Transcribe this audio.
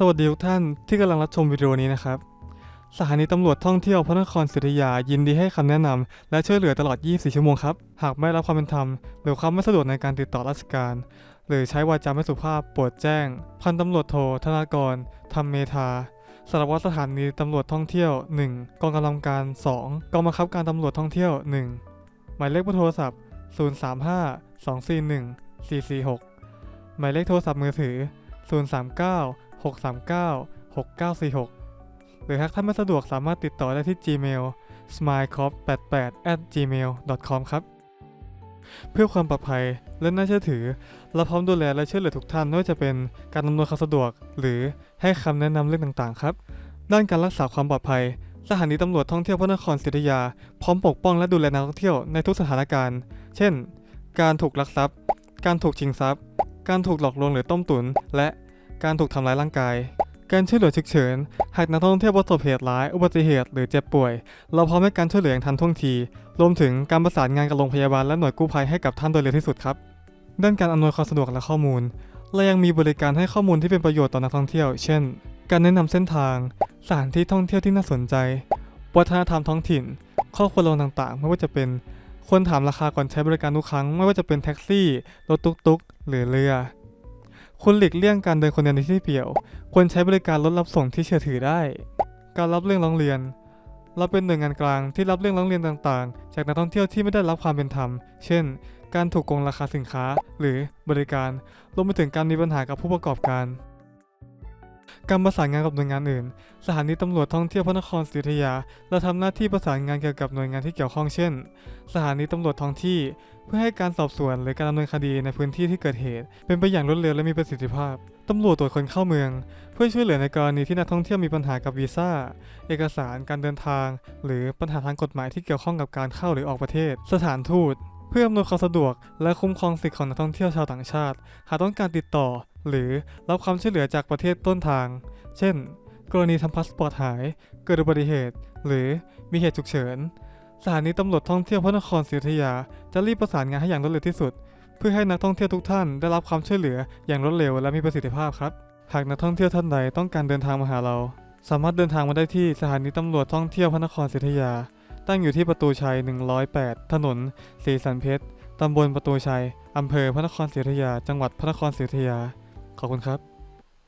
สวัสดีทุกท่านที่กำลังรับชมวิดีโอนี้นะครับ สถานีตำรวจท่องเที่ยวพระนครศรีอยุธยายินดีให้คำแนะนำและช่วยเหลือตลอด 24 ชั่วโมงครับ หากไม่รับความเป็นธรรม หรือความไม่สะดวกในการติดต่อราชการ หรือใช้วาจาไม่สุภาพโปรดแจ้ง พันตำรวจโทธนากรธรรมเมธาสารวัตรสถานีตำรวจท่องเที่ยว 1 กองกำลังการ 2 กองบังคับการตำรวจท่องเที่ยว 1 หมายเลขโทรศัพท์ 035 241 446 หมายเลขโทรศัพท์มือถือ 039 639 6946 หรือหากท่านไม่สะดวกสามารถติดต่อได้ที่ Gmail smilecop88 at gmail com ครับ เพื่อความปลอดภัยและน่าเชื่อถือ เราพร้อมดูแลและช่วยเหลือทุกท่านไม่ว่าจะเป็นการอำนวยความสะดวก หรือให้คำแนะนำเรื่องต่างๆ ครับ ด้านการรักษาความปลอดภัยสถานีตำรวจท่องเที่ยวพระนครศรีอยุธยา พร้อมปกป้องและดูแลนักท่องเที่ยวในทุกสถานการณ์ เช่น การถูกลักทรัพย์ การถูกชิงทรัพย์ การถูกหลอกลวงหรือต้มตุ๋นและ การถูกทำร้ายร่างกาย การช่วยเหลือฉุกเฉิน หากนักท่องเที่ยวประสบเหตุร้าย อุบัติเหตุ หรือเจ็บป่วย เราพร้อมให้การช่วยเหลืออย่างทันท่วงที รวมถึงการประสานงานกับโรงพยาบาลและหน่วยกู้ภัยให้กับท่านโดยเร็วที่สุดครับ ด้านการอำนวยความสะดวกและข้อมูล เรายังมีบริการให้ข้อมูลที่เป็นประโยชน์ต่อนักท่องเที่ยว เช่น การแนะนำเส้นทาง สถานที่ท่องเที่ยวที่น่าสนใจ วัฒนธรรมท้องถิ่น ข้อควรระวังต่างๆ ไม่ว่าจะเป็นควรถามราคาก่อนใช้บริการทุกครั้ง ไม่ว่าจะเป็นแท็กซี่ รถตุ๊กๆ หรือเรือ คุณหลีกเลี่ยงการเดินคนเดียวในที่เปลี่ยว ควรใช้บริการรถรับส่งที่เชื่อถือได้ การรับเรื่องร้องเรียน เราเป็นหน่วยงานกลางที่รับเรื่องร้องเรียนต่างๆ จากนักท่องเที่ยวที่ไม่ได้รับความเป็นธรรม เช่น การถูกโกงราคาสินค้าหรือบริการ รวมไปถึงการมีปัญหากับผู้ประกอบการ การประสานงานกับหน่วยงานอื่น สถานีตำรวจท่องเที่ยวพระนครศรีอยุธยาเราทำหน้าที่ประสานงานเกี่ยวกับหน่วยงานที่เกี่ยวข้องเช่น สถานีตำรวจท้องที่ เพื่อให้การสอบสวนหรือการดำเนินคดีในพื้นที่ที่เกิดเหตุ เป็นไปอย่างรวดเร็วและมีประสิทธิภาพตำรวจตรวจคนเข้าเมือง เพื่อช่วยเหลือในกรณีที่นักท่องเที่ยวมีปัญหากับวีซ่า เอกสารการเดินทาง หรือปัญหาทางกฎหมายที่เกี่ยวข้องกับการเข้าหรือออกประเทศ สถานทูต เพื่ออำนวยความสะดวก และคุ้มครองสิทธิของนักท่องเที่ยวชาวต่างชาติ หากต้องการติดต่อ หรือรับความช่วยเหลือจากประเทศต้นทาง เช่น กรณีทำพาสปอร์ตหาย เกิดอุบัติเหตุ หรือมีเหตุฉุกเฉิน สถานีตำรวจท่องเที่ยวพระนครศรีอยุธยาจะรีบประสานงานให้อย่างรวดเร็วที่สุด เพื่อให้นักท่องเที่ยวทุกท่านได้รับความช่วยเหลืออย่างรวดเร็วและมีประสิทธิภาพครับ หากนักท่องเที่ยวท่านใดต้องการเดินทางมาหาเรา สามารถเดินทางมาได้ที่สถานีตำรวจท่องเที่ยวพระนครศรีอยุธยา ตั้งอยู่ที่ประตูชัย 108 ถนนศรีสันเพชรตำบลประตูชัย อำเภอพระนครศรีอยุธยา จังหวัดพระนครศรีอยุธยา ขอบคุณครับ